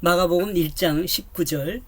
마가복음 1장 19절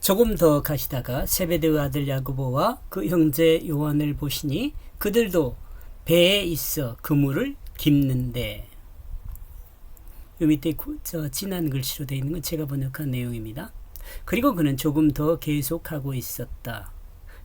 조금 더 가시다가 세베드의 아들 야고보와 그 형제 요한을 보시니 그들도 배에 있어 그물을 깁는데 요 밑에 구- 저 진한 글씨로 되어 있는 건 제가 번역한 내용입니다. 그리고 그는 조금 더 계속하고 있었다.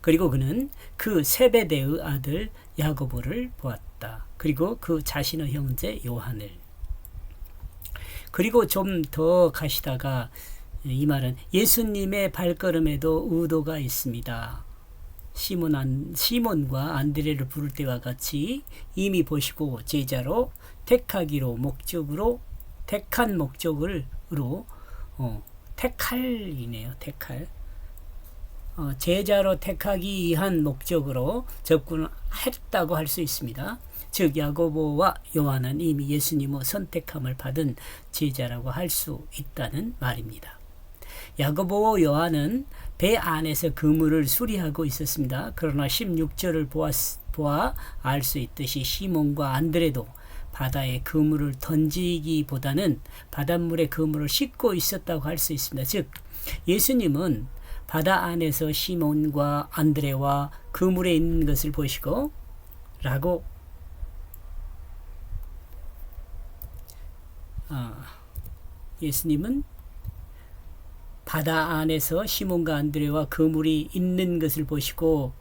그리고 그는 그 세베대의 아들 야고보를 보았다. 그리고 그 자신의 형제 요한을. 그리고 좀 더 가시다가 이 말은 예수님의 발걸음에도 의도가 있습니다. 시몬 안, 시몬과 안드레를 부를 때와 같이 이미 보시고 제자로 택하기로 목적으로 택한 목적으로 어, 택할이네요. 택할. 어, 제자로 택하기 위한 목적으로 접근했다고 할 수 있습니다. 즉 야고보와 요한은 이미 예수님의 선택함을 받은 제자라고 할 수 있다는 말입니다. 야고보와 요한은 배 안에서 그물을 수리하고 있었습니다. 그러나 16절을 보아 알수 있듯이 시몬과 안드레도 바다에 그물을 던지기보다는 바닷물에 그물을 싣고 있었다고 할 수 있습니다. 즉 예수님은 바다 안에서 시몬과 안드레와 그물에 있는 것을 보시고 라고 예수님은 바다 안에서 시몬과 안드레와 그물이 있는 것을 보시고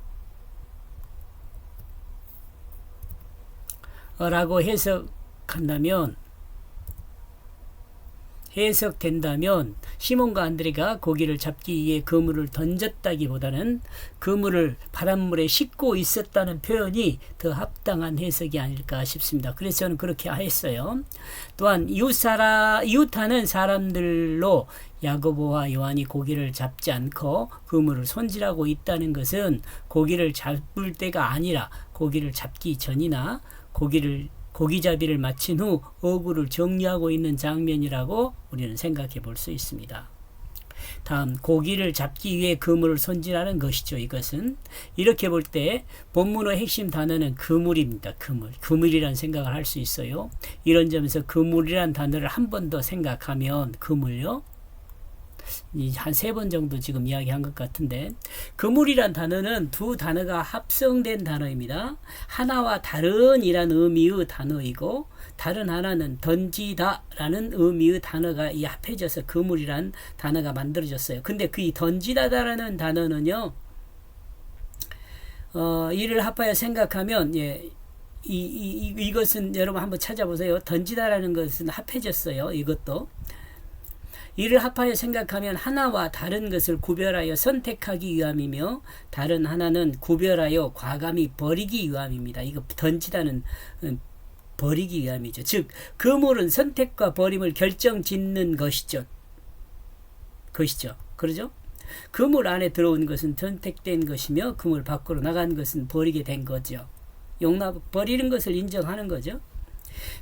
어, 라고 해석한다면 해석된다면 시몬과 안드레가 고기를 잡기 위해 그물을 던졌다기보다는 그물을 바닷물에 싣고 있었다는 표현이 더 합당한 해석이 아닐까 싶습니다. 그래서 저는 그렇게 했어요. 또한 이웃사라 이웃하는 사람들로 야고보와 요한이 고기를 잡지 않고 그물을 손질하고 있다는 것은 고기를 잡을 때가 아니라 고기를 잡기 전이나 고기를 고기잡이를 마친 후 어구를 정리하고 있는 장면이라고 우리는 생각해 볼 수 있습니다. 다음 고기를 잡기 위해 그물을 손질하는 것이죠. 이것은 이렇게 볼 때 본문의 핵심 단어는 그물입니다. 그물. 그물이란 생각을 할 수 있어요. 이런 점에서 그물이란 단어를 한 번 더 생각하면 그물요. 한 세 번 정도 지금 이야기한 것 같은데 그물이란 단어는 두 단어가 합성된 단어입니다. 하나와 다른 이란 의미의 단어이고 다른 하나는 던지다라는 의미의 단어가 이 합해져서 그물이란 단어가 만들어졌어요. 근데 그 이 던지다라는 단어는요. 어, 이를 합하여 생각하면 예, 이, 이, 이, 이것은 여러분 한번 찾아보세요. 던지다라는 것은 합해졌어요. 이것도. 이를 합하여 생각하면 하나와 다른 것을 구별하여 선택하기 위함이며 다른 하나는 구별하여 과감히 버리기 위함입니다. 이거 던지다는 음, 버리기 위함이죠. 즉 그물은 선택과 버림을 결정짓는 것이죠. 것이죠. 그러죠? 그물 안에 들어온 것은 선택된 것이며 그물 밖으로 나간 것은 버리게 된 거죠. 용납 버리는 것을 인정하는 거죠.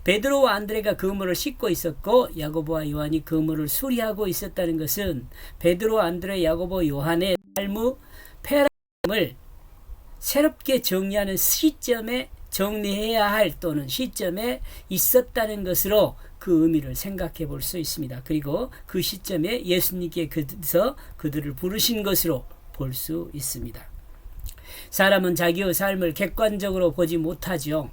베드로와 안드레가 그물을 싣고 있었고 야고보와 요한이 그물을 수리하고 있었다는 것은 베드로, 안드레, 야고보, 요한의 삶의 패러다임을 새롭게 정리하는 시점에 정리해야 할 또는 시점에 있었다는 것으로 그 의미를 생각해 볼 수 있습니다. 그리고 그 시점에 예수님께 그서 그들을 부르신 것으로 볼 수 있습니다. 사람은 자기의 삶을 객관적으로 보지 못하죠.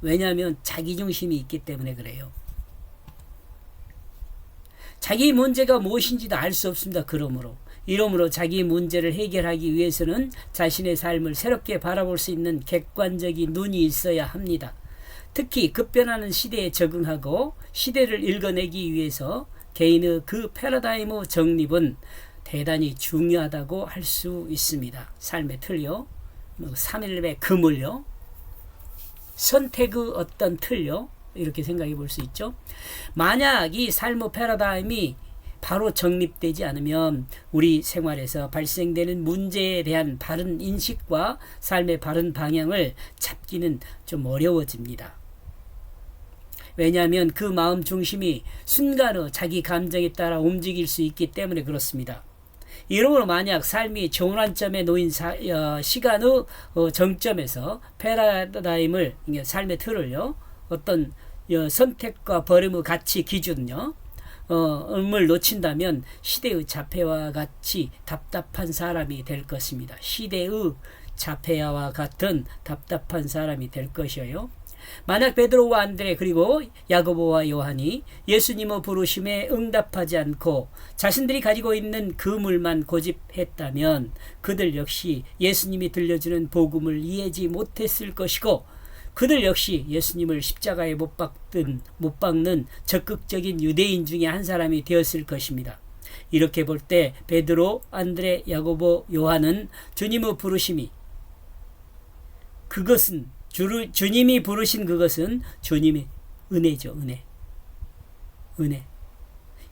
왜냐하면 자기중심이 있기 때문에 그래요. 자기 문제가 무엇인지도 알 수 없습니다. 그러므로. 이러므로 자기 문제를 해결하기 위해서는 자신의 삶을 새롭게 바라볼 수 있는 객관적인 눈이 있어야 합니다. 특히 급변하는 시대에 적응하고 시대를 읽어내기 위해서 개인의 그 패러다임의 정립은 대단히 중요하다고 할 수 있습니다. 삶의 틀요. 3일의 그물요. 선택의 어떤 틀요. 이렇게 생각해 볼 수 있죠. 만약 이 삶의 패러다임이 바로 정립되지 않으면 우리 생활에서 발생되는 문제에 대한 바른 인식과 삶의 바른 방향을 잡기는 좀 어려워집니다. 왜냐하면 그 마음 중심이 순간의 자기 감정에 따라 움직일 수 있기 때문에 그렇습니다. 이러므로 만약 삶이 전환점에 놓인 사, 어, 시간의 어, 정점에서 패러다임을 삶의 틀을요 어떤 어, 선택과 버림의 가치 기준요. 어, 음을 놓친다면 시대의 자폐와 같이 답답한 사람이 될 것입니다. 시대의 자폐와 같은 답답한 사람이 될 것이에요. 만약 베드로와 안드레 그리고 야고보와 요한이 예수님의 부르심에 응답하지 않고 자신들이 가지고 있는 그물만 고집했다면 그들 역시 예수님이 들려주는 복음을 이해하지 못했을 것이고 그들 역시 예수님을 십자가에 못 박든 못 박는 적극적인 유대인 중에 한 사람이 되었을 것입니다. 이렇게 볼 때 베드로, 안드레, 야고보, 요한은 주님의 부르심이 그것은 주, 주님이 부르신 그것은 주님의 은혜죠, 은혜. 은혜.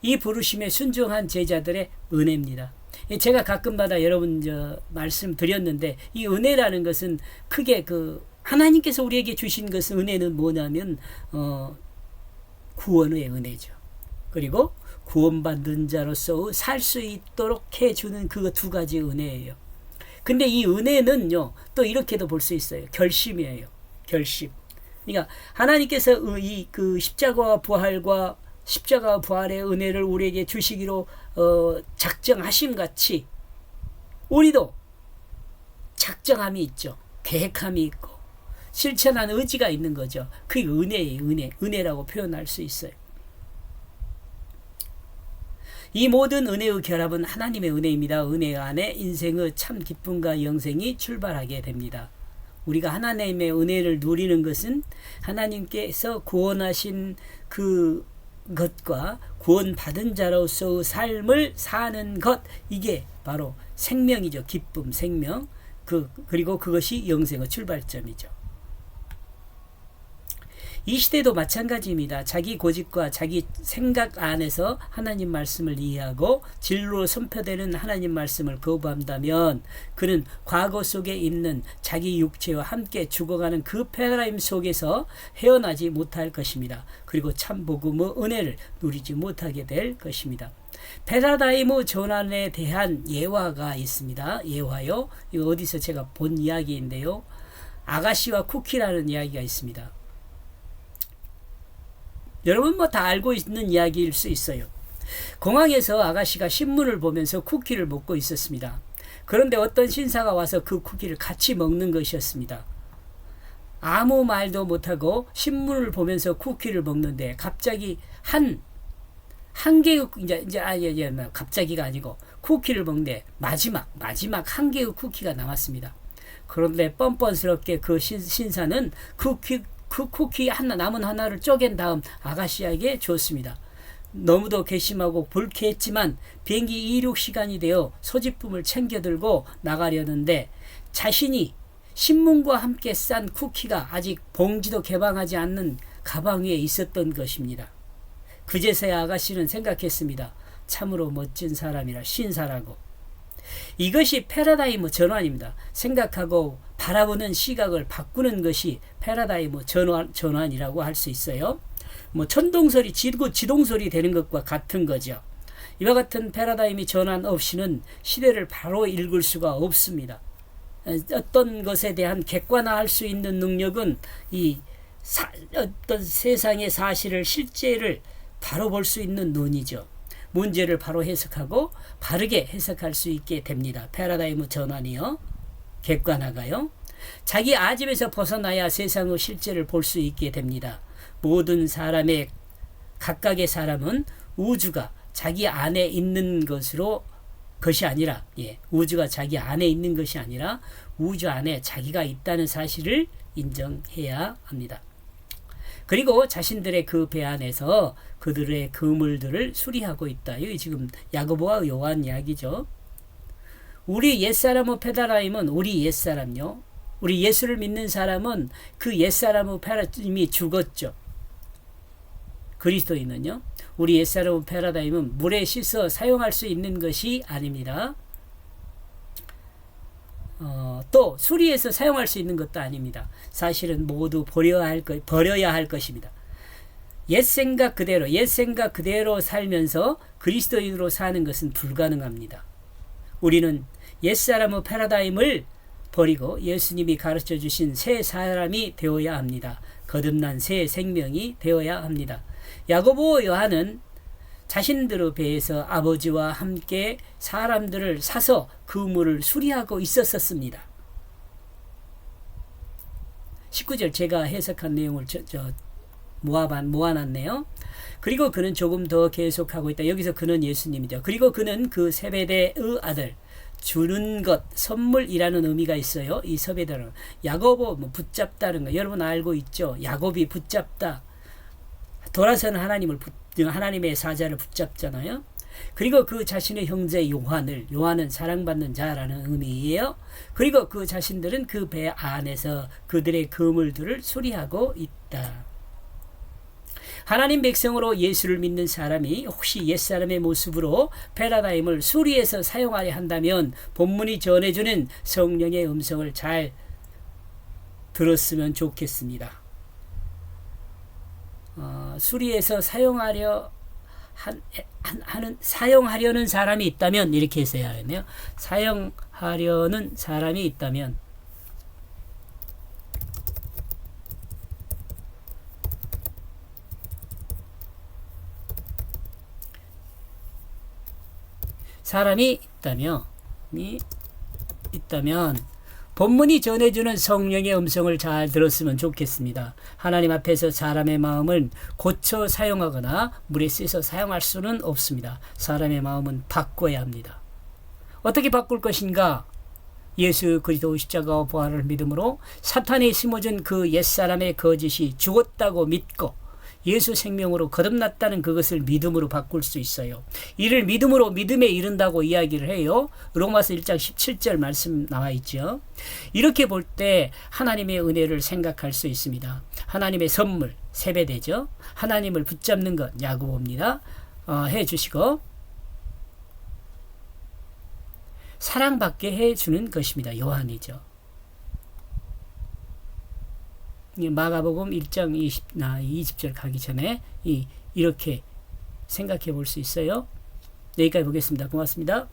이 부르심에 순종한 제자들의 은혜입니다. 제가 가끔마다 여러분 저 말씀 드렸는데 이 은혜라는 것은 크게 그 하나님께서 우리에게 주신 것은 은혜는 뭐냐면 어, 구원의 은혜죠. 그리고 구원받는 자로서 살 수 있도록 해주는 그 두 가지 은혜예요. 근데 이 은혜는요 또 이렇게도 볼 수 있어요. 결심이에요. 결심. 그러니까 하나님께서 이 그 십자가와 부활과 십자가 부활의 은혜를 우리에게 주시기로 어, 작정하심 같이 우리도 작정함이 있죠. 계획함이 있고 실천한 의지가 있는 거죠. 그게 은혜예요. 은혜. 은혜라고 표현할 수 있어요. 이 모든 은혜의 결합은 하나님의 은혜입니다. 은혜 안에 인생의 참 기쁨과 영생이 출발하게 됩니다. 우리가 하나님의 은혜를 누리는 것은 하나님께서 구원하신 그 것과 구원받은 자로서의 삶을 사는 것 이게 바로 생명이죠. 기쁨, 생명. 그 그리고 그것이 영생의 출발점이죠. 이 시대도 마찬가지입니다. 자기 고집과 자기 생각 안에서 하나님 말씀을 이해하고 진로로 선표되는 하나님 말씀을 거부한다면 그는 과거 속에 있는 자기 육체와 함께 죽어가는 그 패러다임 속에서 헤어나지 못할 것입니다. 그리고 참 복음의 은혜를 누리지 못하게 될 것입니다. 패러다임의 전환에 대한 예화가 있습니다. 예화요. 이거 어디서 제가 본 이야기인데요. 아가씨와 쿠키라는 이야기가 있습니다. 여러분 뭐 다 알고 있는 이야기일 수 있어요. 공항에서 아가씨가 신문을 보면서 쿠키를 먹고 있었습니다. 그런데 어떤 신사가 와서 그 쿠키를 같이 먹는 것이었습니다. 아무 말도 못하고 신문을 보면서 쿠키를 먹는데 갑자기 한, 한 개의, 이제, 이제, 아니, 아니, 아니, 갑자기가 아니고 쿠키를 먹는데 마지막, 마지막 한 개의 쿠키가 남았습니다. 그런데 뻔뻔스럽게 그 신, 신사는 쿠키, 그 쿠키 하나 남은 하나를 쪼갠 다음 아가씨에게 줬습니다. 너무도 괘씸하고 불쾌했지만 비행기 이륙 시간이 되어 소지품을 챙겨 들고 나가려는데 자신이 신문과 함께 싼 쿠키가 아직 봉지도 개방하지 않는 가방 위에 있었던 것입니다. 그제서야 아가씨는 생각했습니다. 참으로 멋진 사람이라 신사라고. 이것이 패러다임 전환입니다. 생각하고 바라보는 시각을 바꾸는 것이 패러다임 전환, 전환이라고 할 수 있어요. 뭐 천동설이 지고 지동설이 되는 것과 같은 거죠. 이와 같은 패러다임이 전환 없이는 시대를 바로 읽을 수가 없습니다. 어떤 것에 대한 객관화할 수 있는 능력은 이 사, 어떤 세상의 사실을 실제를 바로 볼 수 있는 눈이죠. 문제를 바로 해석하고 바르게 해석할 수 있게 됩니다. 패러다임 전환이요. 객관화가요. 자기 아집에서 벗어나야 세상의 실제를 볼 수 있게 됩니다. 모든 사람의 각각의 사람은 우주가 자기 안에 있는 것으로 것이 아니라 예, 우주가 자기 안에 있는 것이 아니라 우주 안에 자기가 있다는 사실을 인정해야 합니다. 그리고 자신들의 그 배 안에서 그들의 그물들을 수리하고 있다. 이 지금 야고보와 요한 이야기죠. 우리 옛사람의 페다라임은 우리 옛사람요. 우리 예수를 믿는 사람은 그 옛사람의 페라임이 죽었죠. 그리스도인은요. 우리 옛사람의 페라다임은 물에 씻어 사용할 수 있는 것이 아닙니다. 어, 또 수리해서 사용할 수 있는 것도 아닙니다. 사실은 모두 버려야 할, 것, 버려야 할 것입니다. 옛 생각 그대로, 옛 생각 그대로 살면서 그리스도인으로 사는 것은 불가능합니다. 우리는 옛사람의 패러다임을 버리고 예수님이 가르쳐 주신 새 사람이 되어야 합니다. 거듭난 새 생명이 되어야 합니다. 야고보 요한은 자신들의 배에서 아버지와 함께 사람들을 사서 그 물을 수리하고 있었었습니다. 19절 제가 해석한 내용을 저, 저 모아반 모아놨네요. 그리고 그는 조금 더 계속하고 있다. 여기서 그는 예수님이죠. 그리고 그는 그 세베대의 아들 주는 것 선물이라는 의미가 있어요. 이 세베대는 야고보 뭐 붙잡다는 거 여러분 알고 있죠. 야곱이 붙잡다. 돌아서는 하나님을 붙, 하나님의 사자를 붙잡잖아요. 그리고 그 자신의 형제 요한을 요한은 사랑받는 자라는 의미예요. 그리고 그 자신들은 그 배 안에서 그들의 그물들을 수리하고 있다. 하나님 백성으로 예수를 믿는 사람이 혹시 옛사람의 모습으로 패러다임을 수리해서 사용하려 한다면 본문이 전해주는 성령의 음성을 잘 들었으면 좋겠습니다. 어, 수리해서 사용하려 한, 한, 하는 사용하려는 사람이 있다면 이렇게 했어야 하네요. 사용하려는 사람이 있다면 사람이 있다며 이 있다면 본문이 전해주는 성령의 음성을 잘 들었으면 좋겠습니다. 하나님 앞에서 사람의 마음을 고쳐 사용하거나 물에 씻어 사용할 수는 없습니다. 사람의 마음은 바꿔야 합니다. 어떻게 바꿀 것인가? 예수 그리스도 십자가와 부활을 믿음으로 사탄이 심어준 그 옛사람의 거짓이 죽었다고 믿고 예수 생명으로 거듭났다는 그것을 믿음으로 바꿀 수 있어요. 이를 믿음으로 믿음에 이른다고 이야기를 해요. 로마서 1장 17절 말씀 나와 있죠. 이렇게 볼 때 하나님의 은혜를 생각할 수 있습니다. 하나님의 선물 세배되죠. 하나님을 붙잡는 것 야고보입니다. 어, 해 주시고 사랑받게 해 주는 것입니다. 요한이죠. 마가복음 1장 20, 나 20절 가기 전에 이, 이렇게 생각해 볼 수 있어요. 여기까지 보겠습니다. 고맙습니다.